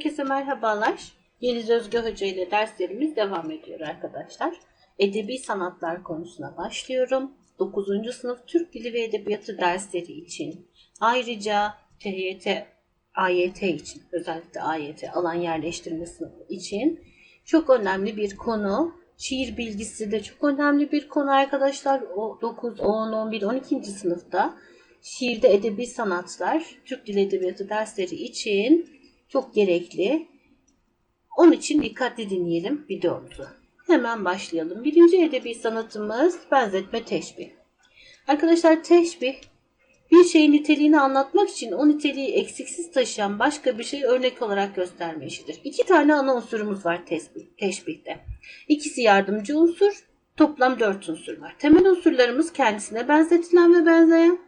Herkese merhabalar. Yeliz Özge Hoca ile derslerimiz devam ediyor arkadaşlar. Edebi sanatlar konusuna başlıyorum. 9. sınıf Türk Dili ve Edebiyatı dersleri için ayrıca TYT, AYT için özellikle AYT alan yerleştirme sınıfı için çok önemli bir konu. Şiir bilgisi de çok önemli bir konu arkadaşlar. O 9, 10, 11, 12. sınıfta şiirde edebi sanatlar, Türk Dili Edebiyatı dersleri için çok gerekli. Onun için dikkatli dinleyelim videomuzu. Hemen başlayalım. Birinci edebi sanatımız benzetme teşbih. Arkadaşlar teşbih bir şeyin niteliğini anlatmak için o niteliği eksiksiz taşıyan başka bir şey örnek olarak gösterme işidir. İki tane ana unsurumuz var teşbih, teşbihte. İkisi yardımcı unsur, toplam dört unsur var. Temel unsurlarımız kendisine benzetilen ve benzeyen,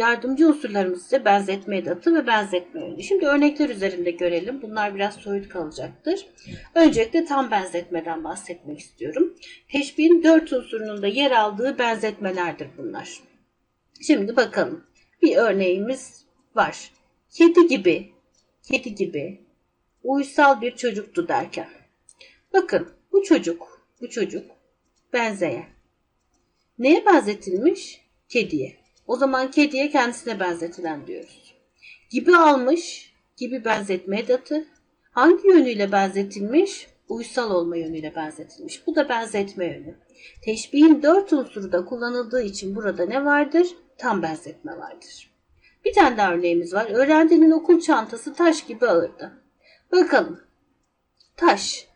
Yardımcı unsurlarımız ise benzetme edatı ve benzetme yönü. Şimdi örnekler üzerinde görelim. Bunlar biraz soyut kalacaktır. Öncelikle tam benzetmeden bahsetmek istiyorum. Teşbihin dört unsurunun da yer aldığı benzetmelerdir bunlar. Şimdi bakalım. Bir örneğimiz var. Kedi gibi, kedi gibi uysal bir çocuktu derken. Bakın bu çocuk, bu çocuk benzeyen. Neye benzetilmiş? Kediye. O zaman kediye kendisine benzetilen diyoruz. Gibi almış, gibi benzetme edatı. Hangi yönüyle benzetilmiş? Uysal olma yönüyle benzetilmiş. Bu da benzetme yönü. Teşbihin dört unsuru da kullanıldığı için burada ne vardır? Tam benzetme vardır. Bir tane daha örneğimiz var. Öğrencinin okul çantası taş gibi ağırdı. Bakalım. Taş.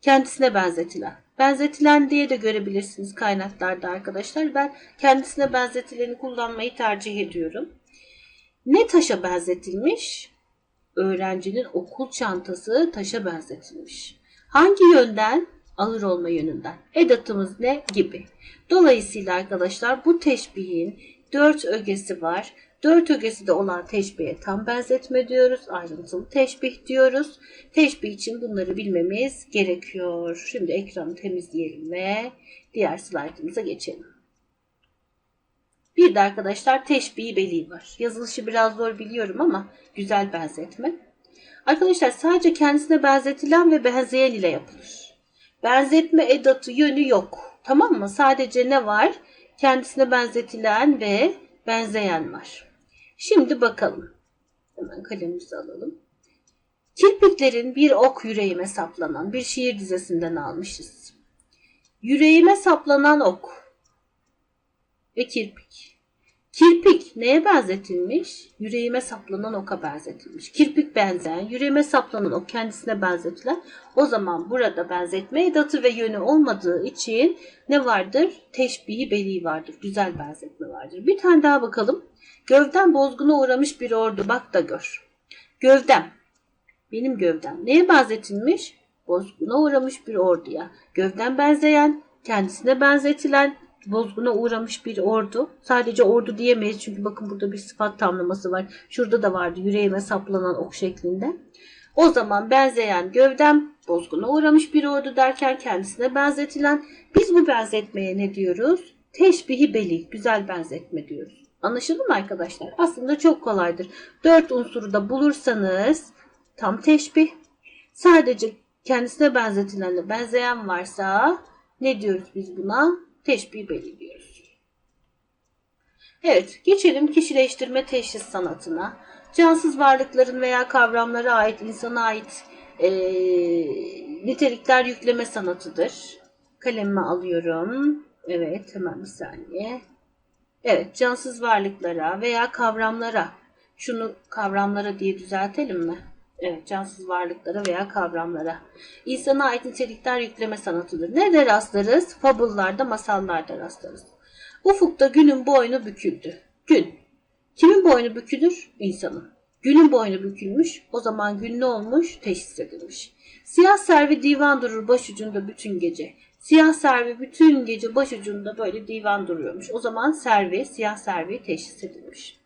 Kendisine benzetilen. Benzetilen diye de görebilirsiniz kaynaklarda arkadaşlar. Ben kendisine benzetileni kullanmayı tercih ediyorum. Ne taşa benzetilmiş? Öğrencinin okul çantası taşa benzetilmiş. Hangi yönden? Ağır olma yönünden. Edatımız ne? Gibi. Dolayısıyla arkadaşlar bu teşbihin dört ögesi var. Dört ögesi de olan teşbihe tam benzetme diyoruz. Ayrıntılı teşbih diyoruz. Teşbih için bunları bilmemiz gerekiyor. Şimdi ekranı temizleyelim ve diğer slaytımıza geçelim. Bir de arkadaşlar teşbih beli var. Yazılışı biraz zor biliyorum ama güzel benzetme. Arkadaşlar sadece kendisine benzetilen ve benzeyen ile yapılır. Benzetme edatı yönü yok. Tamam mı? Sadece ne var? Kendisine benzetilen ve benzeyen var. Şimdi bakalım. Hemen kalemimizi alalım. Kirpiklerin bir ok yüreğime saplanan bir şiir dizesinden almışız. Yüreğime saplanan ok ve kirpik. Kirpik neye benzetilmiş? Yüreğime saplanan oka benzetilmiş. Kirpik benzeyen, yüreğime saplanan ok kendisine benzetilen. O zaman burada benzetme edatı ve yönü olmadığı için ne vardır? Teşbihi beli vardır. Güzel benzetme vardır. Bir tane daha bakalım. Gövden bozguna uğramış bir ordu bak da gör. Gövdem. Benim gövdem. Neye benzetilmiş? Bozguna uğramış bir orduya. Gövden benzeyen, kendisine benzetilen, bozguna uğramış bir ordu. Sadece ordu diyemeyiz çünkü bakın burada bir sıfat tamlaması var. Şurada da vardı yüreğime saplanan ok şeklinde. O zaman benzeyen gövdem, bozguna uğramış bir ordu derken kendisine benzetilen. Biz bu benzetmeye ne diyoruz? Teşbihi beli, güzel benzetme diyoruz. Anlaşıldı mı arkadaşlar? Aslında çok kolaydır. Dört unsuru da bulursanız tam teşbih. Sadece kendisine benzetilenle benzeyen varsa ne diyoruz biz buna? Teşbih belirliyoruz. Evet, geçelim kişileştirme teşhis sanatına. Cansız varlıkların veya kavramlara ait, insana ait e, nitelikler yükleme sanatıdır. Kalemimi alıyorum. Evet, hemen bir saniye. Evet, cansız varlıklara veya kavramlara, şunu kavramlara diye düzeltelim mi? Evet, cansız varlıklara veya kavramlara. İnsana ait nitelikler yükleme sanatıdır. Nerede rastlarız? Fabullarda, masallarda rastlarız. Ufukta günün boynu büküldü. Gün. Kimin boynu bükülür? İnsanın. Günün boynu bükülmüş, o zaman gün ne olmuş? Teşhis edilmiş. Siyah servi divan durur başucunda bütün gece. Siyah servi bütün gece başucunda böyle divan duruyormuş. O zaman servi, siyah servi teşhis edilmiş.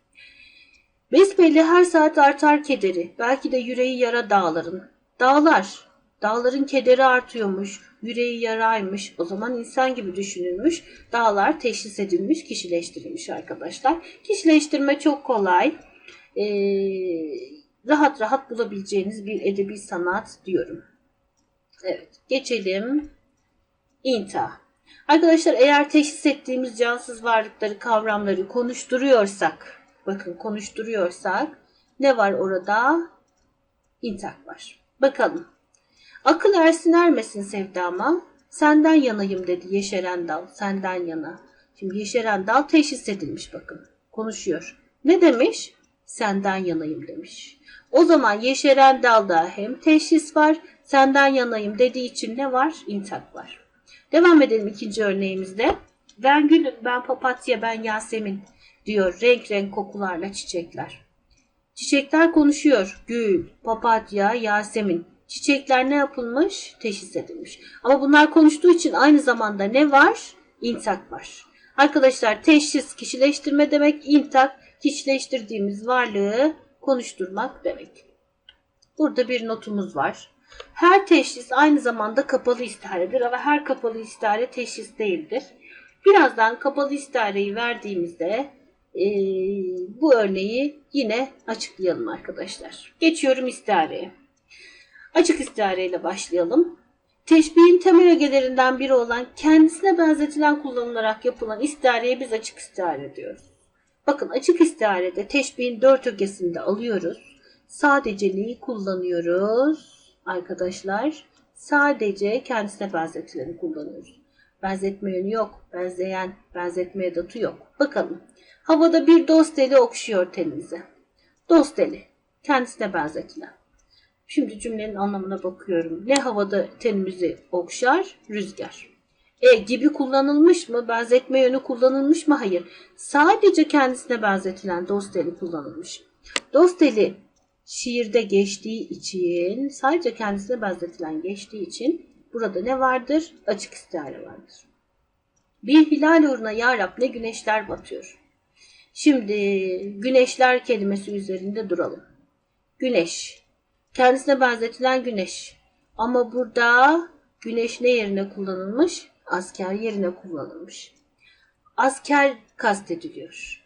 Besbelli her saat artar kederi. Belki de yüreği yara dağların. Dağlar. Dağların kederi artıyormuş. Yüreği yaraymış. O zaman insan gibi düşünülmüş. Dağlar teşhis edilmiş, kişileştirilmiş arkadaşlar. Kişileştirme çok kolay. Ee, rahat rahat bulabileceğiniz bir edebi sanat diyorum. Evet, geçelim. İnta. Arkadaşlar eğer teşhis ettiğimiz cansız varlıkları, kavramları konuşturuyorsak, bakın konuşturuyorsak ne var orada? İntak var. Bakalım. Akıl ersin ermesin sevdama, senden yanayım dedi yeşeren dal, senden yana. Şimdi yeşeren dal teşhis edilmiş bakın. Konuşuyor. Ne demiş? Senden yanayım demiş. O zaman yeşeren dalda hem teşhis var, senden yanayım dediği için ne var? İntak var. Devam edelim ikinci örneğimizde. Ben gülüm, ben papatya, ben Yasemin diyor renk renk kokularla çiçekler. Çiçekler konuşuyor. Gül, papatya, Yasemin. Çiçekler ne yapılmış? Teşhis edilmiş. Ama bunlar konuştuğu için aynı zamanda ne var? İntak var. Arkadaşlar teşhis kişileştirme demek, intak kişileştirdiğimiz varlığı konuşturmak demek. Burada bir notumuz var. Her teşhis aynı zamanda kapalı istaredir ama her kapalı istare teşhis değildir. Birazdan kapalı istareyi verdiğimizde e, bu örneği yine açıklayalım arkadaşlar. Geçiyorum istareye. Açık istareyle başlayalım. Teşbihin temel ögelerinden biri olan kendisine benzetilen kullanılarak yapılan istareye biz açık istare diyoruz. Bakın açık istarede teşbihin dört ögesinde alıyoruz. Sadece neyi kullanıyoruz? Arkadaşlar sadece kendisine benzetileni kullanıyoruz. Benzetme yönü yok. Benzeyen, benzetme edatı yok. Bakalım. Havada bir dost eli okşuyor teninize. Dost eli. Kendisine benzetilen. Şimdi cümlenin anlamına bakıyorum. Ne havada tenimizi okşar? Rüzgar. E gibi kullanılmış mı? Benzetme yönü kullanılmış mı? Hayır. Sadece kendisine benzetilen dost eli kullanılmış. Dost eli şiirde geçtiği için, sadece kendisine benzetilen geçtiği için burada ne vardır? Açık istihare vardır. Bir hilal uğruna ya ne güneşler batıyor. Şimdi güneşler kelimesi üzerinde duralım. Güneş. Kendisine benzetilen güneş. Ama burada güneş ne yerine kullanılmış? Asker yerine kullanılmış. Asker kastediliyor.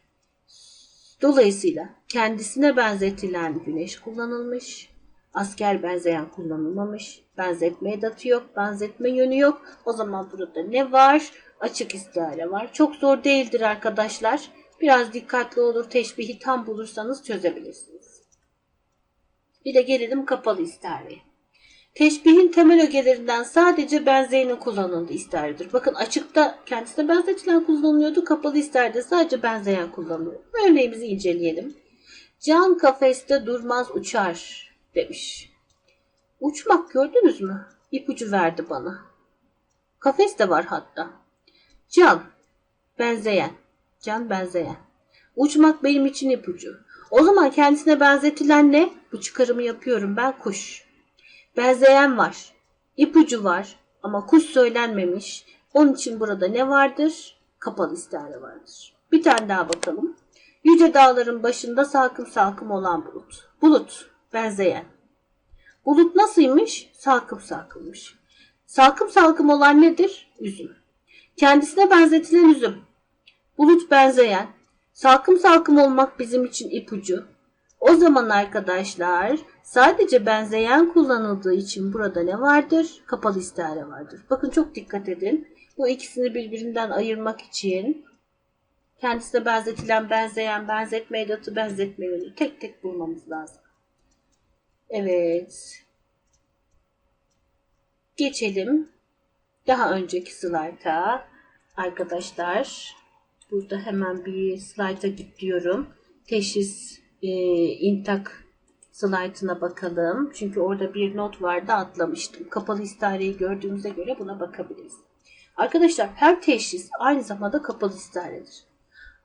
Dolayısıyla kendisine benzetilen güneş kullanılmış. Asker benzeyen kullanılmamış. Benzetme edatı yok. Benzetme yönü yok. O zaman burada ne var? Açık istihare var. Çok zor değildir arkadaşlar. Biraz dikkatli olur. Teşbihi tam bulursanız çözebilirsiniz. Bir de gelelim kapalı istihareye. Teşbihin temel ögelerinden sadece benzeyenin kullanıldığı istaredir. Bakın açıkta kendisine benzetilen kullanılıyordu. Kapalı isterde sadece benzeyen kullanılıyor. Örneğimizi inceleyelim. Can kafeste durmaz uçar demiş. Uçmak gördünüz mü? İpucu verdi bana. Kafes de var hatta. Can, benzeyen. Can benzeyen. Uçmak benim için ipucu. O zaman kendisine benzetilen ne? Bu çıkarımı yapıyorum ben kuş. Benzeyen var. İpucu var ama kuş söylenmemiş. Onun için burada ne vardır? Kapalı istihare vardır. Bir tane daha bakalım. Yüce dağların başında salkım salkım olan bulut. Bulut, benzeyen. Bulut nasılmış? Salkım salkımmış. Salkım salkım olan nedir? Üzüm. Kendisine benzetilen üzüm. Bulut benzeyen. Salkım salkım olmak bizim için ipucu. O zaman arkadaşlar sadece benzeyen kullanıldığı için burada ne vardır? Kapalı istihare vardır. Bakın çok dikkat edin. Bu ikisini birbirinden ayırmak için kendisine benzetilen, benzeyen, benzetme edatı, benzetme yönü tek tek bulmamız lazım. Evet. Geçelim. Daha önceki slayta. Arkadaşlar burada hemen bir slayta gidiyorum. Teşhis e, intak slaytına bakalım. Çünkü orada bir not vardı atlamıştım. Kapalı istihareyi gördüğümüze göre buna bakabiliriz. Arkadaşlar her teşhis aynı zamanda kapalı istiharedir.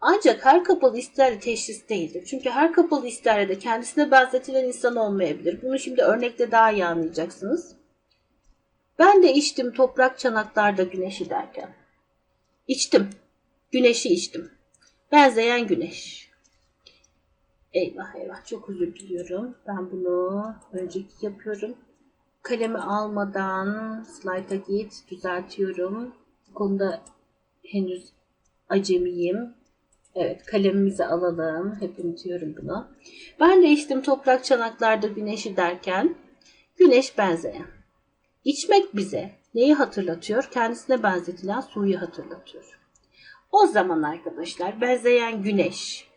Ancak her kapalı istihare teşhis değildir. Çünkü her kapalı istiharede kendisine benzetilen insan olmayabilir. Bunu şimdi örnekte daha iyi anlayacaksınız. Ben de içtim toprak çanaklarda güneşi derken. İçtim. Güneşi içtim. Benzeyen güneş. Eyvah eyvah çok özür diliyorum. Ben bunu önceki yapıyorum. Kalemi almadan slayta git düzeltiyorum. Bu konuda henüz acemiyim. Evet kalemimizi alalım. Hep unutuyorum bunu. Ben de içtim toprak çanaklarda güneşi derken güneş benzeyen. İçmek bize neyi hatırlatıyor? Kendisine benzetilen suyu hatırlatıyor. O zaman arkadaşlar benzeyen güneş,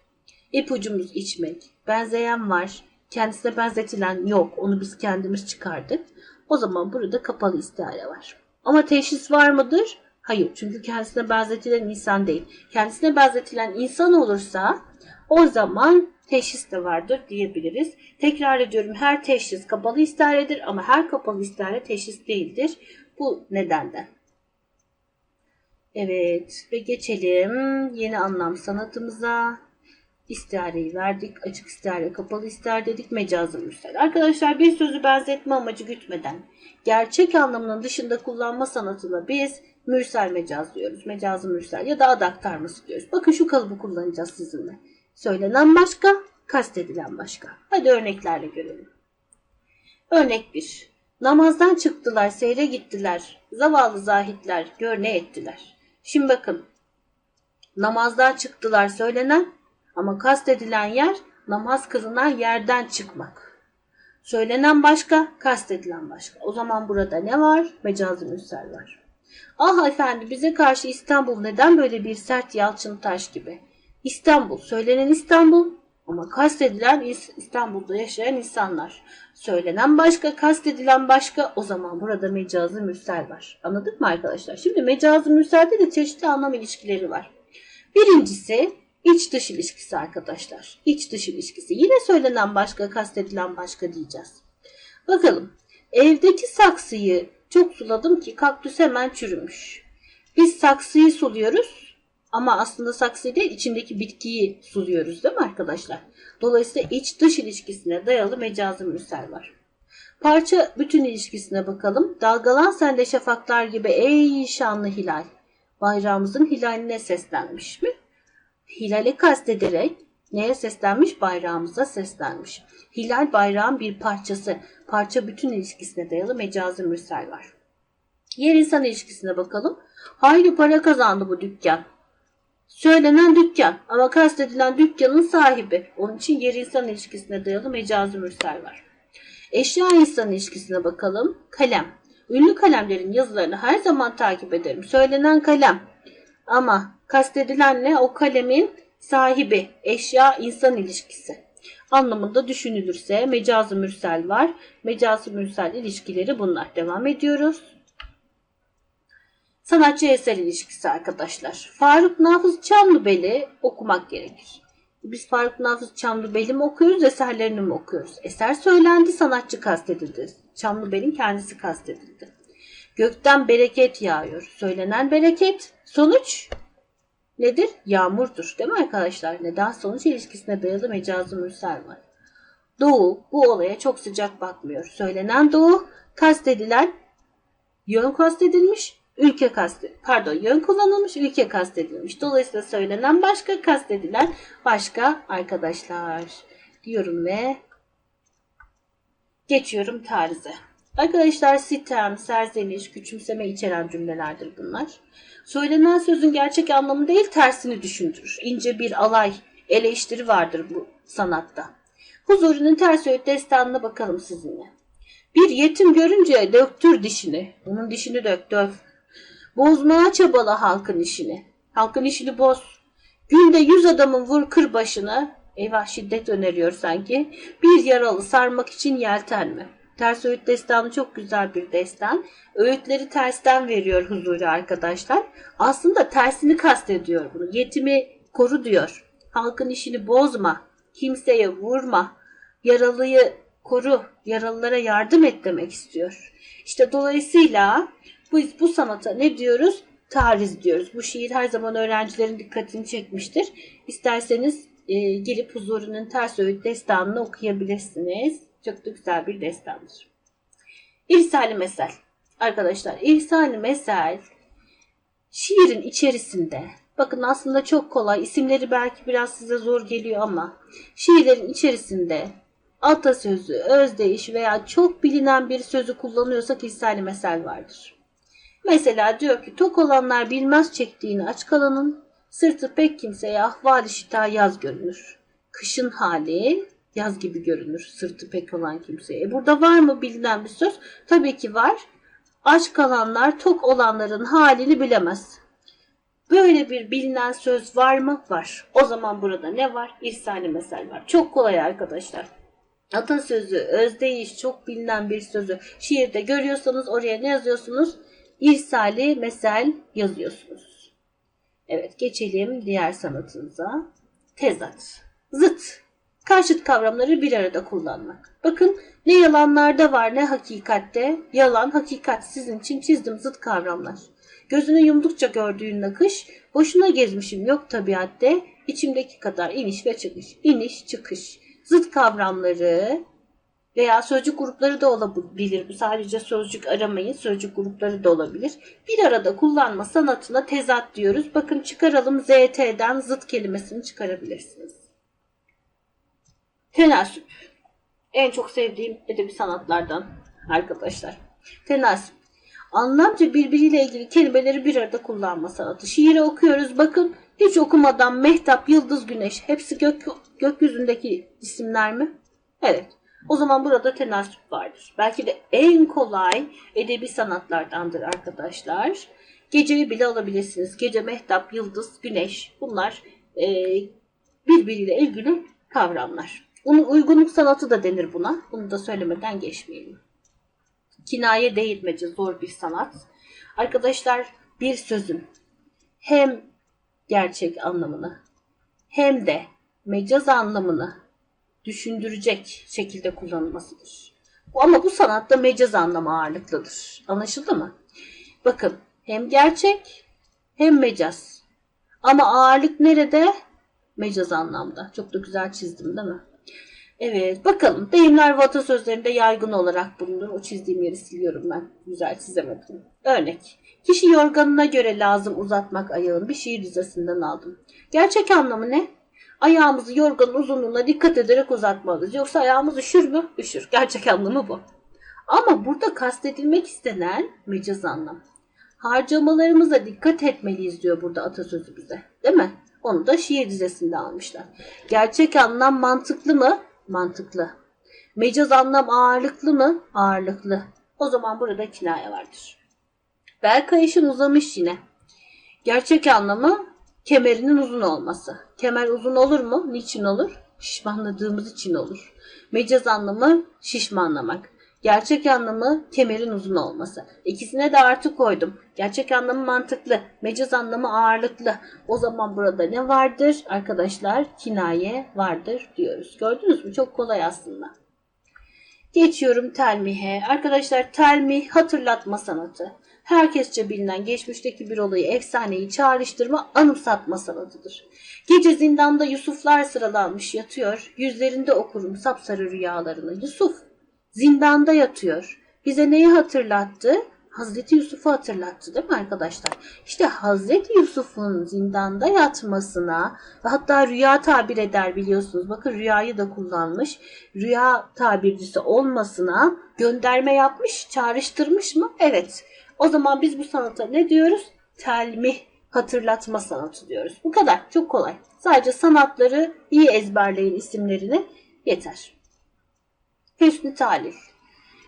ipucumuz içmek, benzeyen var, kendisine benzetilen yok, onu biz kendimiz çıkardık. O zaman burada kapalı istihare var. Ama teşhis var mıdır? Hayır, çünkü kendisine benzetilen insan değil. Kendisine benzetilen insan olursa o zaman teşhis de vardır diyebiliriz. Tekrar ediyorum her teşhis kapalı istiharedir ama her kapalı istihare teşhis değildir. Bu nedenden. Evet ve geçelim yeni anlam sanatımıza. İstihareyi verdik. Açık istihare, kapalı istihare dedik. Mecazı mürsel. Arkadaşlar bir sözü benzetme amacı gütmeden gerçek anlamının dışında kullanma sanatına biz mürsel mecaz diyoruz. Mecazı mürsel ya da ad aktarması diyoruz. Bakın şu kalıbı kullanacağız sizinle. Söylenen başka, kastedilen başka. Hadi örneklerle görelim. Örnek 1. Namazdan çıktılar, seyre gittiler. Zavallı zahitler gör ne ettiler. Şimdi bakın. Namazdan çıktılar söylenen ama kastedilen yer namaz kılınan yerden çıkmak. Söylenen başka, kastedilen başka. O zaman burada ne var? Mecazi mürsel var. Ah efendi bize karşı İstanbul neden böyle bir sert yalçın taş gibi? İstanbul, söylenen İstanbul ama kastedilen İstanbul'da yaşayan insanlar. Söylenen başka, kastedilen başka. O zaman burada mecazi mürsel var. Anladık mı arkadaşlar? Şimdi mecazi mürselde de çeşitli anlam ilişkileri var. Birincisi iç dış ilişkisi arkadaşlar. İç dış ilişkisi. Yine söylenen başka, kastedilen başka diyeceğiz. Bakalım. Evdeki saksıyı çok suladım ki kaktüs hemen çürümüş. Biz saksıyı suluyoruz ama aslında saksıyı değil içindeki bitkiyi suluyoruz değil mi arkadaşlar? Dolayısıyla iç dış ilişkisine dayalı mecazi mürsel var. Parça bütün ilişkisine bakalım. Dalgalan sende şafaklar gibi ey şanlı hilal. Bayrağımızın hilaline seslenmiş mi? Hilali kastederek neye seslenmiş? Bayrağımıza seslenmiş. Hilal bayrağın bir parçası. Parça bütün ilişkisine dayalı mecazi mürsel var. Yer insan ilişkisine bakalım. Hayli para kazandı bu dükkan. Söylenen dükkan ama kastedilen dükkanın sahibi. Onun için yer insan ilişkisine dayalı mecazi mürsel var. Eşya insan ilişkisine bakalım. Kalem. Ünlü kalemlerin yazılarını her zaman takip ederim. Söylenen kalem. Ama kastedilen ne? O kalemin sahibi. Eşya insan ilişkisi. Anlamında düşünülürse mecazi mürsel var. Mecazi mürsel ilişkileri bunlar. Devam ediyoruz. Sanatçı eser ilişkisi arkadaşlar. Faruk Nafız Çamlıbeli okumak gerekir. Biz Faruk Nafız Çamlıbeli mi okuyoruz, eserlerini mi okuyoruz? Eser söylendi, sanatçı kastedildi. Çamlıbel'in kendisi kastedildi. Gökten bereket yağıyor. Söylenen bereket, sonuç nedir? Yağmurdur. Değil mi arkadaşlar? Neden sonuç ilişkisine dayalı mecazi mürsel var. Doğu bu olaya çok sıcak bakmıyor. Söylenen doğu kastedilen yön kastedilmiş, ülke kastı pardon yön kullanılmış ülke kastedilmiş. Dolayısıyla söylenen başka kastedilen başka arkadaşlar diyorum ve geçiyorum tarize. Arkadaşlar sitem, serzeniş, küçümseme içeren cümlelerdir bunlar. Söylenen sözün gerçek anlamı değil tersini düşündürür. İnce bir alay, eleştiri vardır bu sanatta. Huzuri'nin ters öğüt destanına bakalım sizinle. Bir yetim görünce döktür dişini. Onun dişini dök, döv. Bozmaya çabala halkın işini. Halkın işini boz. Günde yüz adamın vur kır başını. Eyvah şiddet öneriyor sanki. Bir yaralı sarmak için yeltenme. Ters öğüt destanı çok güzel bir destan. Öğütleri tersten veriyor huzuri arkadaşlar. Aslında tersini kastediyor bunu. Yetimi koru diyor. Halkın işini bozma. Kimseye vurma. Yaralıyı koru. Yaralılara yardım et demek istiyor. İşte dolayısıyla biz bu sanata ne diyoruz? Tariz diyoruz. Bu şiir her zaman öğrencilerin dikkatini çekmiştir. İsterseniz e, gelip Huzuri'nin ters öğüt destanını okuyabilirsiniz. Çok da güzel bir destandır. İrsali Mesel. Arkadaşlar İrsali Mesel şiirin içerisinde bakın aslında çok kolay isimleri belki biraz size zor geliyor ama şiirlerin içerisinde atasözü, özdeyiş veya çok bilinen bir sözü kullanıyorsak İrsali Mesel vardır. Mesela diyor ki tok olanlar bilmez çektiğini aç kalanın, Sırtı pek kimseye ahval-i şita yaz görünür. Kışın hali yaz gibi görünür sırtı pek olan kimseye. E burada var mı bilinen bir söz? Tabii ki var. Aç kalanlar tok olanların halini bilemez. Böyle bir bilinen söz var mı? Var. O zaman burada ne var? İrsani mesel var. Çok kolay arkadaşlar. Atasözü, özdeyiş, çok bilinen bir sözü şiirde görüyorsanız oraya ne yazıyorsunuz? İrsali mesel yazıyorsunuz. Evet geçelim diğer sanatımıza. Tezat. Zıt. Karşıt kavramları bir arada kullanmak. Bakın ne yalanlarda var ne hakikatte. Yalan, hakikat sizin için çizdim zıt kavramlar. Gözünü yumdukça gördüğün nakış, boşuna gezmişim yok tabiatte, içimdeki kadar iniş ve çıkış. İniş, çıkış. Zıt kavramları veya sözcük grupları da olabilir. Bu sadece sözcük aramayın, sözcük grupları da olabilir. Bir arada kullanma sanatına tezat diyoruz. Bakın çıkaralım ZT'den zıt kelimesini çıkarabilirsiniz. Tenasüp. En çok sevdiğim edebi sanatlardan arkadaşlar. Tenasüp. Anlamca birbiriyle ilgili kelimeleri bir arada kullanma sanatı. Şiiri okuyoruz bakın hiç okumadan Mehtap, Yıldız, Güneş hepsi gök, gökyüzündeki isimler mi? Evet. O zaman burada tenasüp vardır. Belki de en kolay edebi sanatlardandır arkadaşlar. Geceyi bile alabilirsiniz. Gece, Mehtap, Yıldız, Güneş bunlar e, birbiriyle ilgili kavramlar. Onun uygunluk sanatı da denir buna. Bunu da söylemeden geçmeyelim. Kinaye değirmeci zor bir sanat. Arkadaşlar bir sözün hem gerçek anlamını hem de mecaz anlamını düşündürecek şekilde kullanılmasıdır. Ama bu sanatta mecaz anlamı ağırlıklıdır. Anlaşıldı mı? Bakın hem gerçek hem mecaz. Ama ağırlık nerede? Mecaz anlamda. Çok da güzel çizdim değil mi? Evet bakalım deyimler ve atasözlerinde yaygın olarak bulunur. O çizdiğim yeri siliyorum ben. Güzel çizemedim. Örnek. Kişi yorganına göre lazım uzatmak ayağın bir şiir dizesinden aldım. Gerçek anlamı ne? Ayağımızı yorganın uzunluğuna dikkat ederek uzatmalıyız. Yoksa ayağımız üşür mü? Üşür. Gerçek anlamı bu. Ama burada kastedilmek istenen mecaz anlam. Harcamalarımıza dikkat etmeliyiz diyor burada atasözü bize. Değil mi? Onu da şiir dizesinde almışlar. Gerçek anlam mantıklı mı? Mantıklı. Mecaz anlam ağırlıklı mı? Ağırlıklı. O zaman burada kinaye vardır. Bel kayışın uzamış yine. Gerçek anlamı kemerinin uzun olması. Kemer uzun olur mu? Niçin olur? Şişmanladığımız için olur. Mecaz anlamı şişmanlamak. Gerçek anlamı kemerin uzun olması. İkisine de artı koydum. Gerçek anlamı mantıklı, mecaz anlamı ağırlıklı. O zaman burada ne vardır? Arkadaşlar kinaye vardır diyoruz. Gördünüz mü? Çok kolay aslında. Geçiyorum telmihe. Arkadaşlar telmih hatırlatma sanatı. Herkesçe bilinen geçmişteki bir olayı efsaneyi çağrıştırma, anımsatma sanatıdır. Gece zindanda Yusuflar sıralanmış yatıyor. Yüzlerinde okurum sapsarı rüyalarını. Yusuf zindanda yatıyor. Bize neyi hatırlattı? Hazreti Yusuf'u hatırlattı değil mi arkadaşlar? İşte Hazreti Yusuf'un zindanda yatmasına ve hatta rüya tabir eder biliyorsunuz. Bakın rüyayı da kullanmış. Rüya tabircisi olmasına gönderme yapmış, çağrıştırmış mı? Evet. O zaman biz bu sanata ne diyoruz? Telmih, hatırlatma sanatı diyoruz. Bu kadar. Çok kolay. Sadece sanatları iyi ezberleyin isimlerini yeter. Hüsnü talih.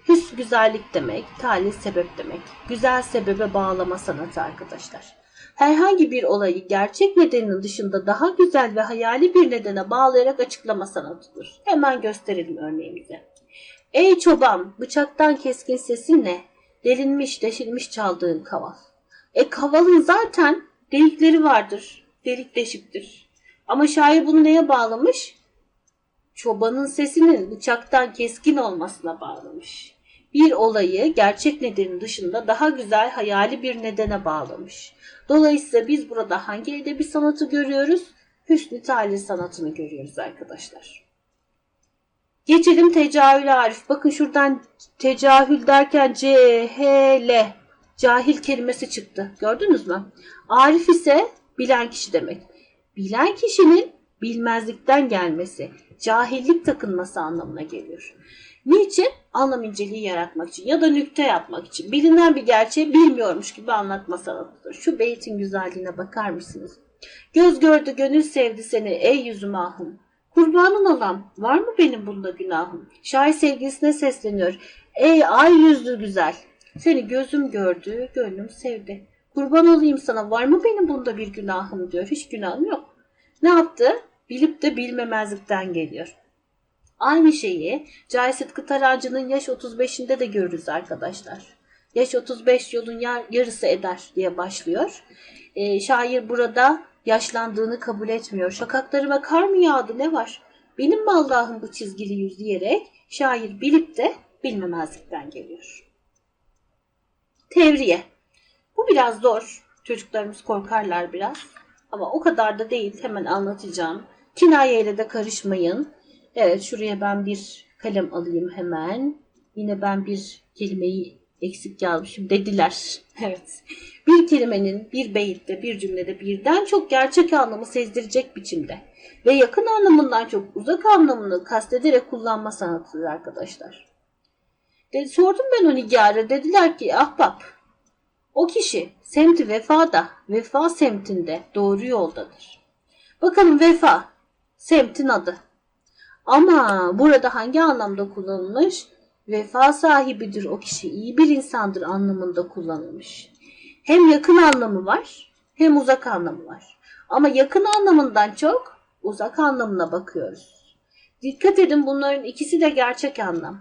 Hüsn güzellik demek, talih sebep demek. Güzel sebebe bağlama sanatı arkadaşlar. Herhangi bir olayı gerçek nedenin dışında daha güzel ve hayali bir nedene bağlayarak açıklama sanatıdır. Hemen gösterelim örneğimizi. Ey çoban, bıçaktan keskin sesin ne? Delinmiş, deşilmiş çaldığın kaval. E kavalın zaten delikleri vardır. Delik deşiktir. Ama şair bunu neye bağlamış? çobanın sesinin bıçaktan keskin olmasına bağlamış. Bir olayı gerçek nedenin dışında daha güzel hayali bir nedene bağlamış. Dolayısıyla biz burada hangi edebi sanatı görüyoruz? Hüsnü talih sanatını görüyoruz arkadaşlar. Geçelim tecahül arif. Bakın şuradan tecahül derken C, H, L cahil kelimesi çıktı. Gördünüz mü? Arif ise bilen kişi demek. Bilen kişinin bilmezlikten gelmesi, cahillik takınması anlamına geliyor. Niçin? Anlam inceliği yaratmak için ya da nükte yapmak için. Bilinen bir gerçeği bilmiyormuş gibi anlatma sanatıdır. Şu beytin güzelliğine bakar mısınız? Göz gördü gönül sevdi seni ey yüzüm ahım. Kurbanın olam var mı benim bunda günahım? Şair sevgilisine sesleniyor. Ey ay yüzlü güzel. Seni gözüm gördü gönlüm sevdi. Kurban olayım sana var mı benim bunda bir günahım diyor. Hiç günahım yok. Ne yaptı? Bilip de bilmemezlikten geliyor. Aynı şeyi Cahit Sıtkı Tarancı'nın yaş 35'inde de görürüz arkadaşlar. Yaş 35 yolun yar- yarısı eder diye başlıyor. Ee, şair burada yaşlandığını kabul etmiyor. Şakaklarıma kar mı yağdı ne var? Benim mi Allah'ım bu çizgili yüz diyerek şair bilip de bilmemezlikten geliyor. Tevriye. Bu biraz zor. Çocuklarımız korkarlar biraz. Ama o kadar da değil. Hemen anlatacağım. Kinayeyle de karışmayın. Evet şuraya ben bir kalem alayım hemen. Yine ben bir kelimeyi eksik yazmışım dediler. Evet. Bir kelimenin bir beyitte bir cümlede birden çok gerçek anlamı sezdirecek biçimde ve yakın anlamından çok uzak anlamını kastederek kullanma sanatıdır arkadaşlar. De, sordum ben o nigara dediler ki ahbap o kişi semti vefada, vefa semtinde doğru yoldadır. Bakalım vefa, semtin adı. Ama burada hangi anlamda kullanılmış? Vefa sahibidir o kişi, iyi bir insandır anlamında kullanılmış. Hem yakın anlamı var, hem uzak anlamı var. Ama yakın anlamından çok uzak anlamına bakıyoruz. Dikkat edin bunların ikisi de gerçek anlam.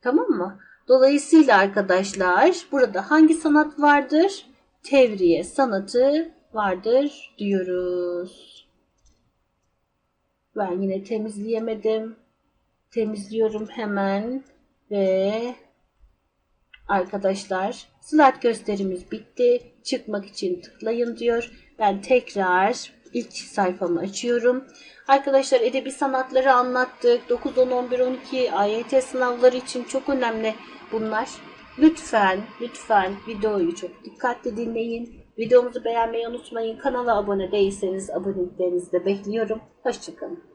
Tamam mı? Dolayısıyla arkadaşlar burada hangi sanat vardır? Tevriye sanatı vardır diyoruz. Ben yine temizleyemedim. Temizliyorum hemen ve arkadaşlar slide gösterimiz bitti. Çıkmak için tıklayın diyor. Ben tekrar ilk sayfamı açıyorum. Arkadaşlar edebi sanatları anlattık. 9, 10, 11, 12 AYT sınavları için çok önemli bunlar. Lütfen, lütfen videoyu çok dikkatli dinleyin. Videomuzu beğenmeyi unutmayın. Kanala abone değilseniz aboneliklerinizi de bekliyorum. Hoşçakalın.